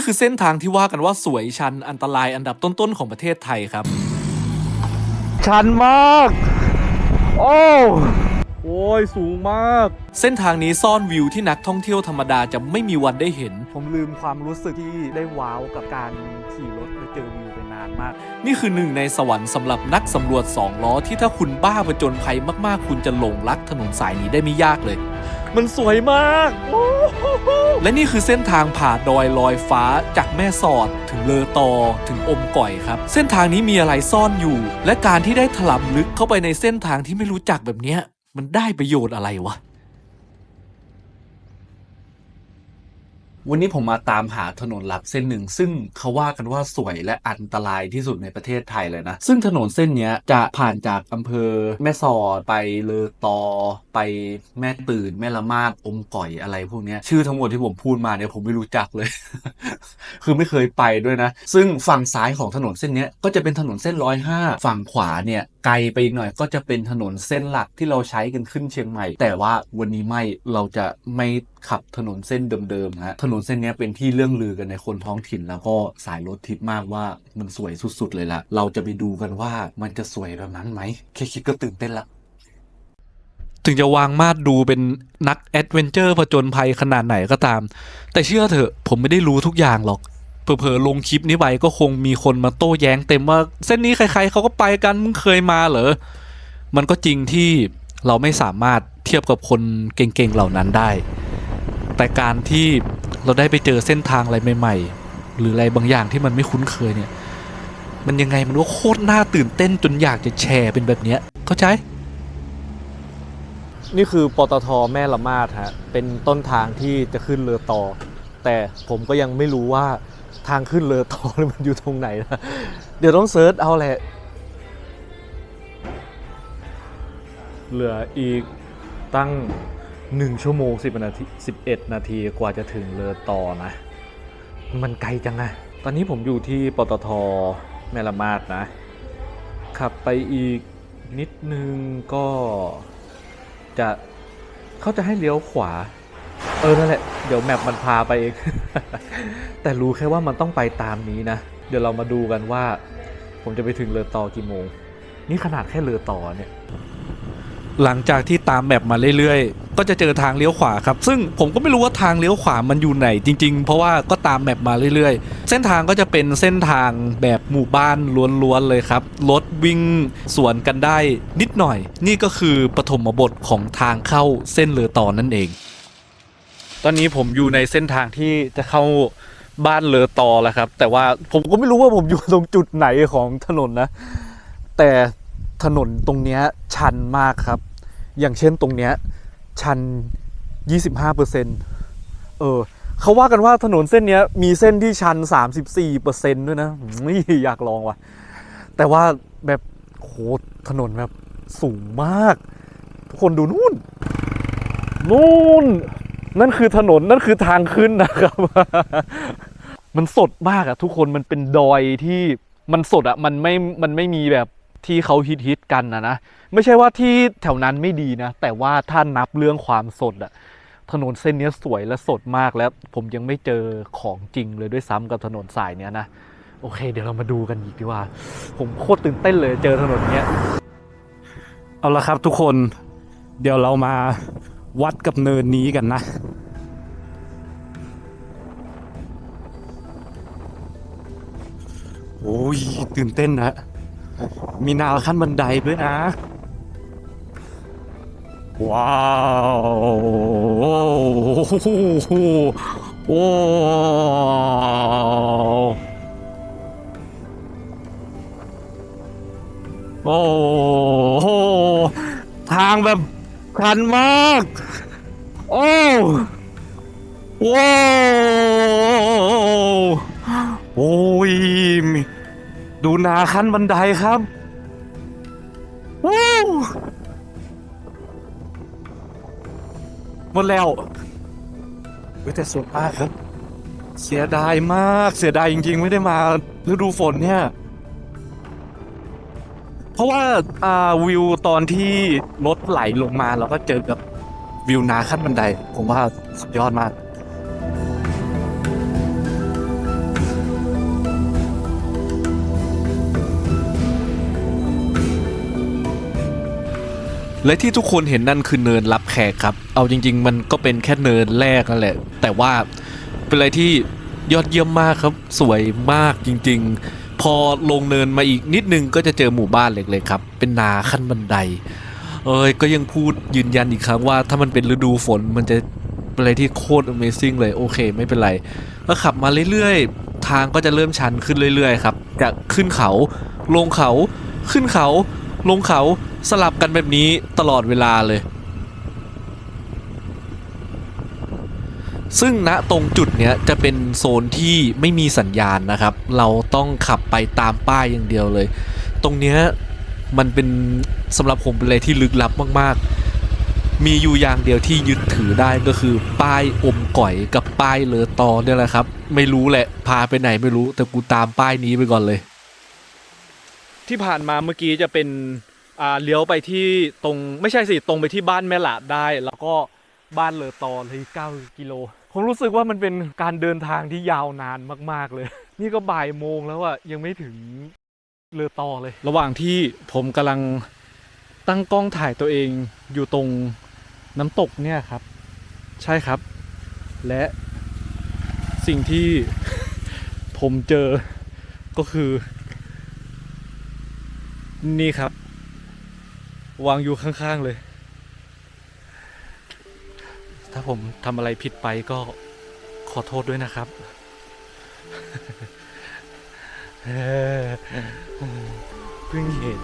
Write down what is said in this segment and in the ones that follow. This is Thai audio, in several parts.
นี่คือเส้นทางที่ว่ากันว่าสวยชันอันตรายอันดับต้นๆของประเทศไทยครับ ชันมาก โอ้โอ้ยสูงมาก เส้นทางนี้ซ่อนวิวที่นักท่องเที่ยวธรรมดาจะไม่มีวันได้เห็น ผมลืมความรู้สึกที่ได้ว้าวกับการขี่รถไปเจอวิวไปนานมาก นี่คือหนึ่งในสวรรค์สำหรับนักสำรวจสองล้อที่ถ้าคุณบ้าผจญภัยมากๆ คุณจะหลงรักถนนสายนี้ได้ไม่ยากเลย มันสวยมากโอ้โหและนี่คือเส้นทางผ่าดอยลอยฟ้าจากแม่สอด ถึงเลอตอถึงอมก่อยครับ เส้นทางนี้มีอะไรซ่อนอยู่ และการที่ได้ถลำลึกเข้าไปในเส้นทางที่ไม่รู้จักแบบเนี้ยมันได้ประโยชน์อะไรวะ วันนี้ผมมาตามหาถนนลับเส้นหนึ่ง ซึ่งเขาว่ากันว่าสวยและอันตรายที่สุดในประเทศไทยเลยนะ ซึ่งถนนเส้นนี้จะผ่านจากอำเภอแม่สอดไปเลอตอ ไปแม่ตื่น แม่ละมาดอมก่อยอะไรพวกนี้ชื่อทั้งหมดที่ผมพูดมาเนี่ยผมไม่รู้จักเลย คือไม่เคยไปด้วยนะ ซึ่งฝั่งซ้ายของถนนเส้นนี้ก็จะเป็นถนนเส้นร้อยห้าฝั่งขวาเนี่ยไกลไปอีกหน่อยก็จะเป็นถนนเส้นหลักที่เราใช้กันขึ้นเชียงใหม่ แต่ว่าวันนี้ไม่เราจะไม่ขับถนนเส้นเดิมๆฮะถนนเส้นนี้เป็นที่เรื่องลือกันในคนท้องถิ่น แล้วก็สายรถทิพย์มากว่ามันสวยสุดๆเลยล่ะเราจะไปดูกันว่ามันจะสวยแบบนั้นไหมแค่คิดก็ตื่นเต้นละถึงจะวางมาดดูเป็นนักแอดเวนเจอร์ผจญภัยขนาดไหนก็ตาม แต่เชื่อเถอะผมไม่ได้รู้ทุกอย่างหรอก เผลอๆลงคลิปนี้ไปก็คงมีคนมาโต้แย้งเต็มว่า เส้นนี้ใครๆเขาก็ไปกันมึงเคยมาเหรอมันก็จริงที่เราไม่สามารถเทียบกับคนเก่งๆเหล่านั้นได้ แต่การที่เราได้ไปเจอเส้นทางอะไรใหม่ๆ หรืออะไรบางอย่างที่มันไม่คุ้นเคยเนี่ย มันยังไงมันก็โคตรน่าตื่นเต้นจนอยากจะแชร์เป็นแบบเนี้ยเข้าใจ นี่คือปตทแม่ละมาดฮะ เป็นต้นทางที่จะขึ้นเรือต่อ แต่ผมก็ยังไม่รู้ว่า ทางขึ้นเรือต่อมันอยู่ตรงไหนนะเดี๋ยวต้องเซิร์ชเอาแหละ เหลืออีกตั้ง 1 ชั่วโมง10นาที11 นาทีกว่าจะถึงเรือต่อนะ มันไกลจังอะตอนนี้ผมอยู่ที่ปตทแมละมาดนะ ขับไปอีกนิดนึงก็จะเขาจะให้เลี้ยวขวา เออนั่นแหละเดี๋ยวแมปมันพาไปเอง แต่รู้แค่ว่ามันต้องไปตามนี้นะ เดี๋ยวเรามาดูกันว่า ผมจะไปถึงเรือต่อกี่โมง นี่ขนาดแค่เรือต่อเนี่ย หลังจากที่ตามแมปมาเรื่อยๆ ก็จะเจอทางเลี้ยวขวาครับ ซึ่งผมก็ไม่รู้ว่าทางเลี้ยวขวามันอยู่ไหนจริง ๆ เพราะว่าก็ตามแมปมาเรื่อยๆ เส้นทางก็จะเป็นเส้นทางแบบหมู่บ้านล้วนๆเลยครับรถวิ่งสวนกันได้นิดหน่อย นี่ก็คือปฐมบทของทางเข้าเส้นเรือต่อนั่นเอง ตอนนี้ผมอยู่ในเส้นทางที่จะเข้าบ้านเลอตอแล้วครับ แต่ว่าผมก็ไม่รู้ว่าผมอยู่ตรงจุดไหนของถนนนะ แต่ถนนตรงเนี้ยชันมากครับ อย่างเช่นตรงเนี้ยชัน 25%เออเขาว่ากันว่าถนนเส้นเนี้ยมีเส้นที่ชัน 34%ด้วยนะอุ๊ยอยากลองว่ะ แต่ว่าแบบโหถนนแบบสูงมาก ทุกคนดูนู่น นู่น นั่นคือถนนนั่นคือทางขึ้นนะครับ มันสดมากอะทุกคนมันเป็นดอยที่มันสดอะมันไม่มันไม่มีแบบที่เขาฮิตฮิตๆกันนะนะไม่ใช่ว่าที่แถวนั้นไม่ดีนะ แต่ว่าถ้านับเรื่องความสดอะถนนเส้นนี้สวยและสดมากแล้ว ผมยังไม่เจอของจริงเลยด้วยซ้ำกับถนนสายเนี้ยนะโอเค เดี๋ยวเรามาดูกันอีกดีกว่า ผมโคตรตื่นเต้นเลยเจอถนนเนี้ย เอาละครับทุกคนเดี๋ยวเรามา วัดกับเนินนี้กันนะโอ้ยตื่นเต้นนะมีนาวขั้นบันไดด้วยนะ ว้าวโอ้โอ้โหทางแบบ ชันมาก โอ้ว้าวโอ้ยดูนาขั้นบันไดครับว้าวหมดแล้วเว้แต่สวยมากครับ เสียดายมาก เสียดายจริงๆ ไม่ได้มาฤดูฝนเนี่ย ราะว่าอ่าวิวตอนที่รถไหลลงมาเราก็เจอกับวิวนาขั้นบันได ผมว่าสุดยอดมากและที่ทุกคนเห็นนั่นคือเนินรับแขกครับ เอาจริง ๆ มันก็เป็นแค่เนินแรกนั่นแหละ แต่ว่าเป็นอะไรที่ยอดเยี่ยมมากครับ สวยมากจริง ๆ พอลงเนินมาอีกนิดนึงก็จะเจอหมู่บ้านเล็กๆครับ เป็นนาขั้นบันได เอ้ยก็ยังพูดยืนยันอีกครั้งว่าถ้ามันเป็นฤดูฝนมันจะเป็นอะไรที่โคตร Amazing เลยโอเค ไม่เป็นไร ก็ขับมาเรื่อยๆ ทางก็จะเริ่มชันขึ้นเรื่อยๆครับจะขึ้นเขาลงเขาขึ้นเขา ลงเขาสลับกันแบบนี้ตลอดเวลาเลย ซึ่งณตรงจุดเนี้ยจะเป็นโซนที่ไม่มีสัญญาณนะครับ เราต้องขับไปตามป้ายอย่างเดียวเลย ตรงเนี้ยมันเป็นสำหรับผมเป็นอะไรที่ลึกลับมากๆ มีอยู่อย่างเดียวที่ยึดถือได้ก็คือป้ายอมก่อยกับป้ายเลอตอเนี่ยแหละครับ ไม่รู้แหละพาไปไหนไม่รู้แต่กูตามป้ายนี้ไปก่อนเลย ที่ผ่านมาเมื่อกี้จะเป็นอ่าเลี้ยวไปที่ตรงไม่ใช่สิตรงไปที่บ้านแม่หลาดได้ แล้วก็บ้านเลอตอเลย9กิโล ผมรู้สึกว่ามันเป็นการเดินทางที่ยาวนานมาก ๆ เลย นี่ก็บ่ายโมงแล้วอะยังไม่ถึงเลอตอเลย ระหว่างที่ผมกำลังตั้งกล้องถ่ายตัวเองอยู่ตรงน้ำตกเนี่ยครับ ใช่ครับ และสิ่งที่ ผมเจอก็คือ นี่ครับ วางอยู่ข้าง ๆ เลยาผมทำอะไรผิดไปก็ขอโทษด้วยนะครับเออเพิ่งเห็น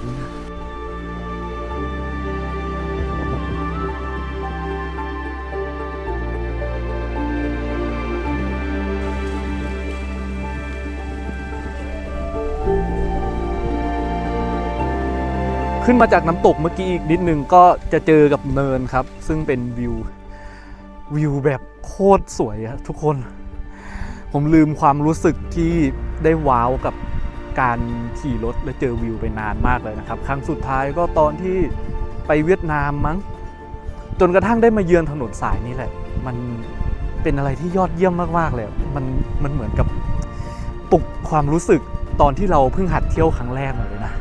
ขึ้นมาจากน้ำตกเมื่อกี้อีกนิดนึงก็จะเจอกับเนินครับ ซึ่งเป็นวิว วิวแบบโคตรสวยอะทุกคน ผมลืมความรู้สึกที่ได้ว้าวกับการขี่รถและเจอวิวไปนานมากเลยนะครับ ครั้งสุดท้ายก็ตอนที่ไปเวียดนามมั้ง จนกระทั่งได้มาเยือนถนนสายนี้แหละ มันเป็นอะไรที่ยอดเยี่ยมมากๆเลย มันมันเหมือนกับปลุกความรู้สึกตอนที่เราเพิ่งหัดเที่ยวครั้งแรกมาเลยนะ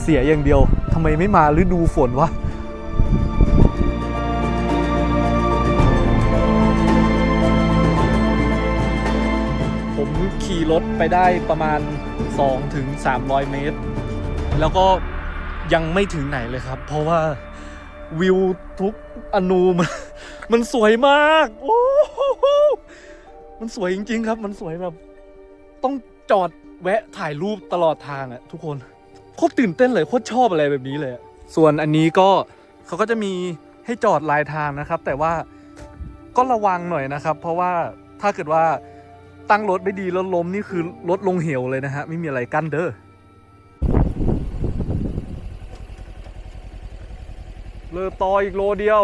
เสียอย่างเดียวทำไมไม่มาฤดูฝนวะ รถไปได้ประมาณ 2-300ถึง300 เมตร แล้วก็ยังไม่ถึงไหนเลยครับ เพราะว่าวิวทุกอนูมันมันสวยมากโอ้โหมันสวยจริง ๆ ครับ มันสวยแบบ ต้องจอดแวะถ่ายรูปตลอดทางอะทุกคนโคตรตื่นเต้นเลยโคตรชอบอะไรแบบนี้เลย ส่วนอันนี้ก็เขาก็จะมีให้จอดลายทางนะครับ แต่ว่าก็ระวังหน่อยนะครับ เพราะว่าถ้าเกิดว่า ตั้งรถไม่ดีแล้วล้มนี่คือรถลงเหวเลยนะฮะ ไม่มีอะไรกั้นเด้อเลอต่ออีกโลเดียว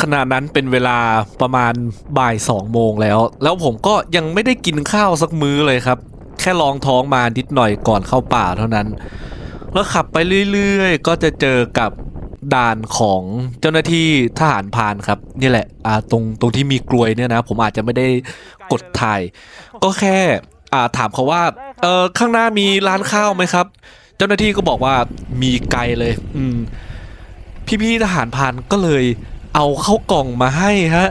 ขณะนั้นเป็นเวลาประมาณบ่ายสองโมงแล้ว แล้วผมก็ยังไม่ได้กินข้าวสักมื้อเลยครับ แค่ลองท้องมานิดหน่อยก่อนเข้าป่าเท่านั้น แล้วขับไปเรื่อยๆ ก็จะเจอกับ ด่านของเจ้าหน้าที่ทหารพานครับนี่แหละอ่าตรงตรงที่มีกลวยเนี่ยนะผมอาจจะไม่ได้กดถ่าย ก็แค่อ่าถามเขาว่าเออข้างหน้ามีร้านข้าวไหมครับ เจ้าหน้าที่ก็บอกว่ามีไกลเลย อืมพี่ๆทหารพานก็เลยเอาเข้ากล่องมาให้ฮะ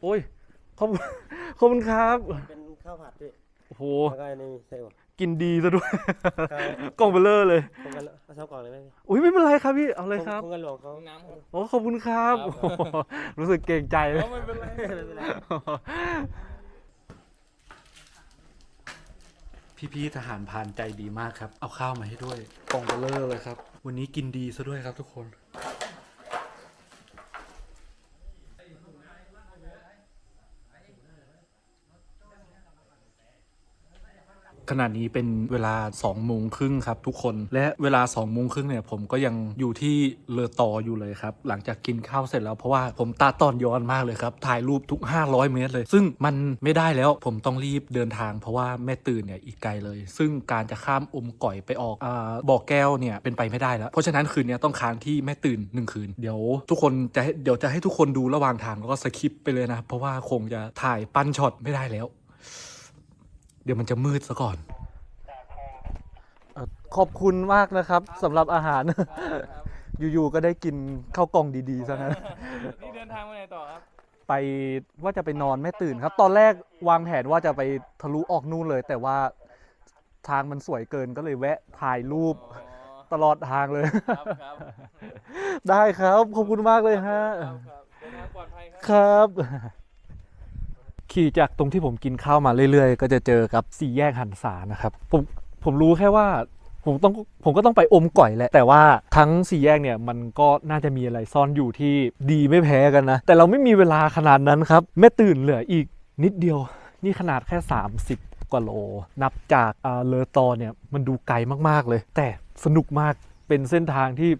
โอ้ยขอบคุณ ขอบคุณครับเป็นข้าวผัดด้วยโอ้โหแล้วก็อันนี้ใส่หมด กินดีซะด้วย ครับ กล่องเบลเลอร์เลยคงกันเอาชอบกล่องเลยไหมพี่อุ้ยไม่เป็นไรครับพี่ เอาเลยครับคงกันหลวงเขาน้ำครับโอ้ขอบคุณครับครับ โอ้โหรู้สึกเกรงใจเลยไม่เป็นไร พี่ๆทหารพรานใจดีมากครับ เอาข้าวมาให้ด้วยกล่องเบลเลอร์เลยครับ วันนี้กินดีซะด้วยครับทุกคน ขณะนี้เป็นเวลา2โมงครึ่งครับทุกคน และเวลา2โมงครึ่งเนี่ยผมก็ยังอยู่ที่เลอตออยู่เลยครับ หลังจากกินข้าวเสร็จแล้วเพราะว่าผมตาตอนย้อนมากเลยครับ ถ่ายรูปทุก 500 เมตรเลย ซึ่งมันไม่ได้แล้วผมต้องรีบเดินทาง เพราะว่าแม่ตื่นเนี่ยอีกไกลเลย ซึ่งการจะข้ามอมก่อยไปออกอบ่อแก้วเนี่ยเป็นไปไม่ได้แล้ว เพราะฉะนั้นคืนนี้ต้องค้างที่แม่ตื่นหนึ่งคืน เดี๋ยวทุกคนจะเดี๋ยวจะให้ทุกคนดูระหว่างทางแล้วก็สคิปไปเลยนะ เพราะว่าคงจะถ่ายปั้นช็อตไม่ได้แล้ว เดี๋ยวมันจะมืดซะก่อน ขอบคุณมากนะครับสำหรับอาหาร อยู่ๆก็ได้กินข้าวกล่องดีๆซะงั้น นี่เดินทางไปไหนต่อครับไปว่าจะไปนอนไม่ตื่นครับ ตอนแรกวางแผนว่าจะไปทะลุออกนู่นเลย แต่ว่าทางมันสวยเกินก็เลยแวะถ่ายรูปอ๋อตลอดทางเลย ครับครับได้ครับ ขอบคุณมากเลยฮะ ครับครับเดินทางปลอดภัยครับ ครับ ขี่จากตรงที่ผมกินข้าวมาเรื่อยๆ ก็จะเจอกับสี่แยกหันษานะครับผมผมรู้แค่ว่าผมต้องผมก็ต้องไปอมก่อยแหละ แต่ว่าทั้งสี่แยกเนี่ยมันก็น่าจะมีอะไรซ่อนอยู่ที่ดีไม่แพ้กันนะ แต่เราไม่มีเวลาขนาดนั้นครับแม่ตื่นเหลืออีกนิดเดียว นี่ขนาดแค่ 30 กว่าโล นับจากอาเลอตอเนี่ยมันดูไกลมากๆเลย แต่สนุกมากเป็นเส้นทางที่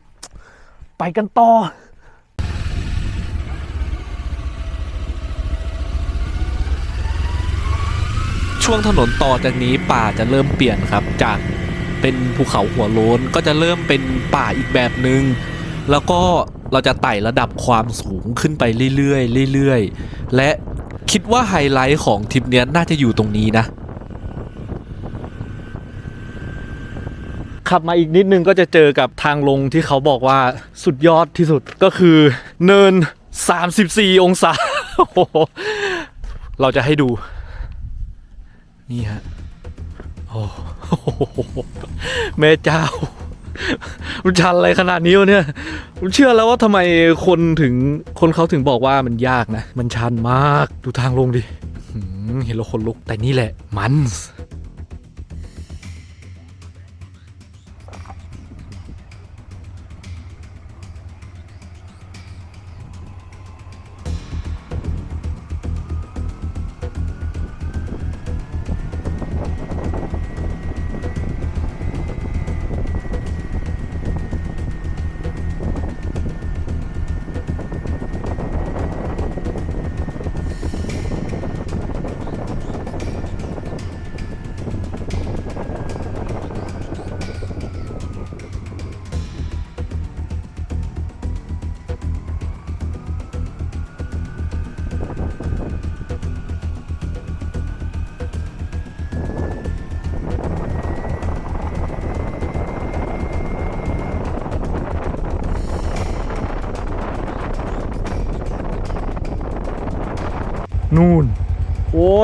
ไปกันต่อ ช่วงถนนต่อจากนี้ป่าจะเริ่มเปลี่ยนครับ จากเป็นภูเขาหัวโล้นก็จะเริ่มเป็นป่าอีกแบบหนึง่งแล้วก็เราจะไต่ระดับความสูงขึ้นไปเรื่อยๆเรื่อยๆและคิดว่าไฮไลท์ของทริปนี้น่าจะอยู่ตรงนี้นะ ขับมาอีกนิดนึงก็จะเจอกับทางลงที่เขาบอกว่าสุดยอดที่สุดก็คือเนิน 34 องศาโอ้โหเราจะให้ดู นี่ฮะโอ้โหแม่เจ้ามันชันอะไรขนาดนี้วะเนี่ยผมเชื่อแล้วว่าทำไมคนถึงคนเขาถึงบอกว่ามันยากนะ มันชันมากดูทางลงดิเห็นแล้วคนลุกแต่นี่แหละมัน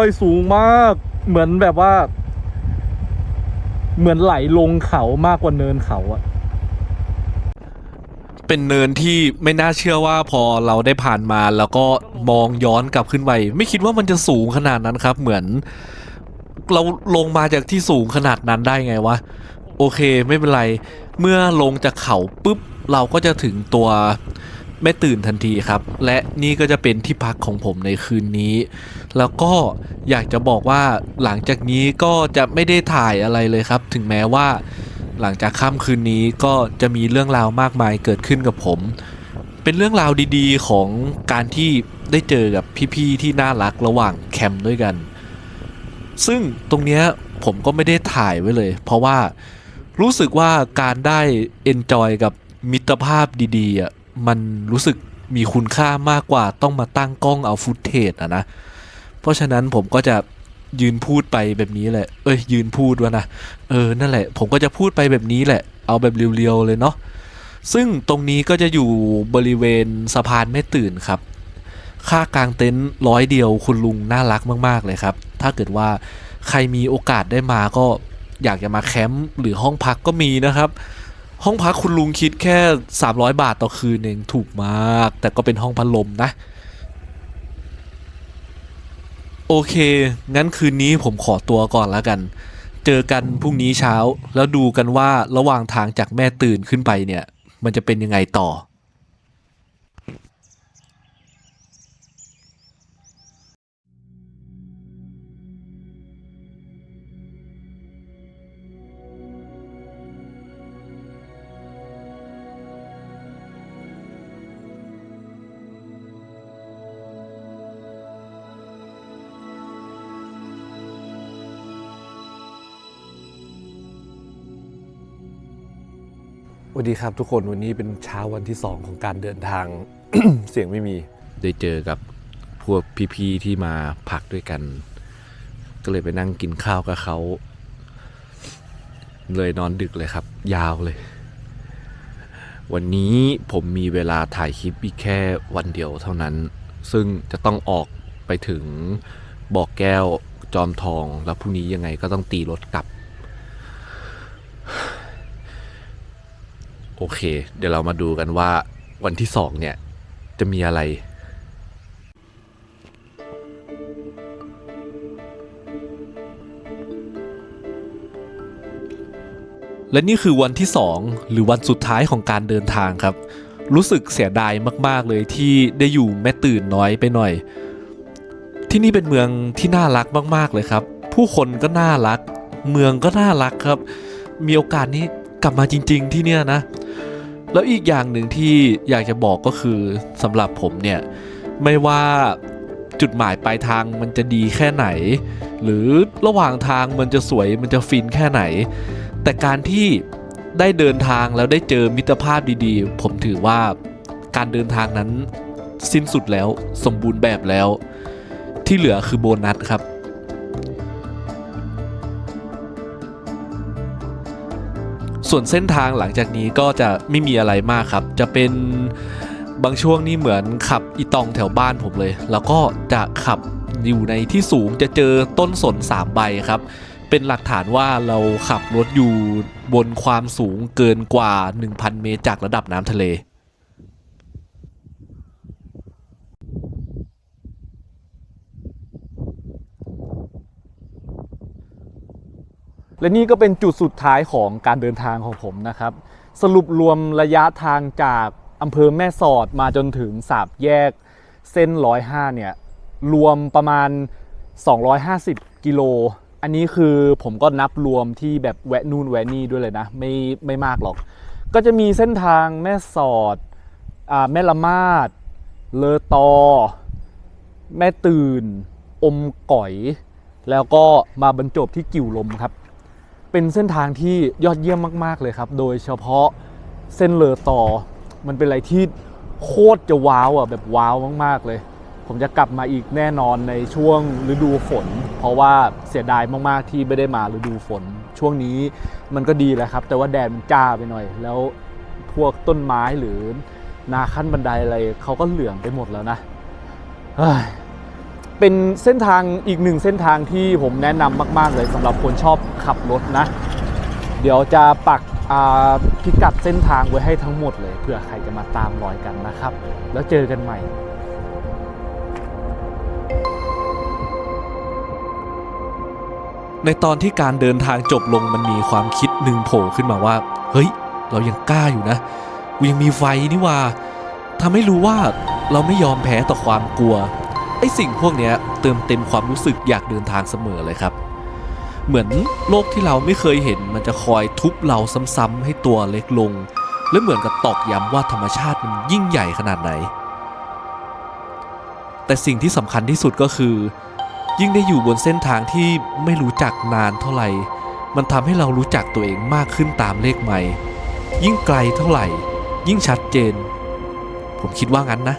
ยสูงมาก เหมือนแบบว่า เหมือนไหลลงเขามากกว่าเนินเขาอะเป็นเนินที่ไม่น่าเชื่อว่าพอเราได้ผ่านมาแล้วก็มองย้อนกลับขึ้นไปไม่คิดว่ามันจะสูงขนาดนั้นครับ เหมือน เราลงมาจากที่สูงขนาดนั้นได้ไงวะโอเคไม่เป็นไร เมื่อลงจากเขาปุ๊บเราก็จะถึงตัว แม่ตื่นทันทีครับ และนี่ก็จะเป็นที่พักของผมในคืนนี้ แล้วก็อยากจะบอกว่าหลังจากนี้ก็จะไม่ได้ถ่ายอะไรเลยครับ ถึงแม้ว่าหลังจากค่ำคืนนี้ก็จะมีเรื่องราวมากมายเกิดขึ้นกับผม เป็นเรื่องราวดีๆ ของการที่ได้เจอกับพี่ๆที่น่ารักระหว่างแคมป์ด้วยกัน ซึ่งตรงเนี้ยผมก็ไม่ได้ถ่ายไว้เลย เพราะว่ารู้สึกว่าการได้ enjoy กับมิตรภาพดีๆอะ มันรู้สึกมีคุณค่ามากกว่าต้องมาตั้งกล้องเอาฟุตเทจอะนะ เพราะฉะนั้นผมก็จะยืนพูดไปแบบนี้แหละ เอ้ย ยืนพูดวะนะ เออ นั่นแหละ ผมก็จะพูดไปแบบนี้แหละ เอาแบบเรียวๆเลยเนาะ ซึ่งตรงนี้ก็จะอยู่บริเวณสะพานแม่ตื่นครับ ค่ากลางเต็นท์ร้อยเดียวคุณลุงน่ารักมาก ๆ เลยครับ ถ้าเกิดว่าใครมีโอกาสได้มาก็อยากจะมาแคมป์หรือห้องพักก็มีนะครับ ห้องพักคุณลุงคิดแค่ 300 บาทต่อคืนเองถูกมาก แต่ก็เป็นห้องพัดลมนะ โอเค งั้นคืนนี้ผมขอตัวก่อนแล้วกัน เจอกันพรุ่งนี้เช้า แล้วดูกันว่าระหว่างทางจากแม่ตื่นขึ้นไปเนี่ย มันจะเป็นยังไงต่อ วัสดีครับทุกคนวันนี้เป็นเช้าวันที่ 2 ของการเดินทาง เสียงไม่มี ได้เจอกับพวกพี่ๆที่มาพักด้วยกัน ก็เลยไปนั่งกินข้าวกับเขา เลยนอนดึกเลยครับ ยาวเลย วันนี้ผมมีเวลาถ่ายคลิปอีกแค่วันเดียวเท่านั้น ซึ่งจะต้องออกไปถึงบอกแก้วจอมทองแล้วพรุ่งนี้ยังไงก็ต้องตีรถกลับ โอเค เดี๋ยวเรามาดูกันว่าวันที่สองเนี่ย จะมีอะไรและนี่คือวันที่ 2 หรือวันสุดท้ายของการเดินทางครับ รู้สึกเสียดายมาก ๆ เลยที่ได้อยู่แม่ตื่นน้อยไปหน่อย ที่นี่เป็นเมืองที่น่ารักมากๆเลยครับ ผู้คนก็น่ารัก เมืองก็น่ารักครับ มีโอกาสนี้กลับมาจริง ๆ ที่เนี่ยนะ แล้วอีกอย่างหนึ่งที่อยากจะบอกก็คือสำหรับผมเนี่ย ไม่ว่าจุดหมายปลายทางมันจะดีแค่ไหน หรือระหว่างทางมันจะสวยมันจะฟินแค่ไหน แต่การที่ได้เดินทางแล้วได้เจอมิตรภาพดีๆ ผมถือว่าการเดินทางนั้นสิ้นสุดแล้วสมบูรณ์แบบแล้ว ที่เหลือคือโบนัสครับ ส่วนเส้นทางหลังจากนี้ก็จะไม่มีอะไรมากครับ จะเป็นบางช่วงนี่เหมือนขับอีตองแถวบ้านผมเลย แล้วก็จะขับอยู่ในที่สูงจะเจอต้นสนสามใบครับ เป็นหลักฐานว่าเราขับรถอยู่บนความสูงเกินกว่า 1,000 เมตรจากระดับน้ำทะเล และนี่ก็เป็นจุดสุดท้ายของการเดินทางของผมนะครับ สรุปรวมระยะทางจากอำเภอแม่สอดมาจนถึงสาบแยกเส้น105เนี่ย รวมประมาณ 250 กิโล อันนี้คือผมก็นับรวมที่แบบแวะนู่นแวะนี่ด้วยเลยนะ ไม่ไม่มากหรอก ก็จะมีเส้นทางแม่สอดอ่าแม่ละมาด เลอตอ แม่ตื่น อมก๋อย แล้วก็มาบรรจบที่กิ่วลมครับ เป็นเส้นทางที่ยอดเยี่ยมมากๆเลยครับ โดยเฉพาะเส้นเลอต่อ มันเป็นอะไรที่โคตรจะว้าวอะแบบว้าวมากๆเลย ผมจะกลับมาอีกแน่นอนในช่วงฤดูฝน เพราะว่าเสียดายมากๆที่ไม่ได้มาฤดูฝน ช่วงนี้มันก็ดีแหละครับ แต่ว่าแดดมันจ้าไปหน่อย แล้วพวกต้นไม้หรือนาขั้นบันไดอะไรเขาก็เหลืองไปหมดแล้วนะ เป็นเส้นทางอีกหนึ่งเส้นทางที่ผมแนะนำมาก ๆ เลยสำหรับคนชอบขับรถนะ เดี๋ยวจะปักพิกัดเส้นทางไว้ให้ทั้งหมดเลยเผื่อใครจะมาตามรอยกันนะครับ แล้วเจอกันใหม่ในตอนที่การเดินทางจบลงมันมีความคิดหนึ่งโผล่ขึ้นมาว่า เฮ้ย เรายังกล้าอยู่นะกูยังมีไฟนี่ว่าทำให้รู้ว่าเราไม่ยอมแพ้ต่อความกลัว ไอ้สิ่งพวกนี้เติมเต็มความรู้สึกอยากเดินทางเสมอเลยครับ เหมือนโลกที่เราไม่เคยเห็นมันจะคอยทุบเราซ้ำๆให้ตัวเล็กลง และเหมือนกับตอกย้ำว่าธรรมชาติมันยิ่งใหญ่ขนาดไหน แต่สิ่งที่สำคัญที่สุดก็คือ ยิ่งได้อยู่บนเส้นทางที่ไม่รู้จักนานเท่าไหร่ มันทำให้เรารู้จักตัวเองมากขึ้นตามเลขใหม่ ยิ่งไกลเท่าไหร่ ยิ่งชัดเจน ผมคิดว่างั้นนะ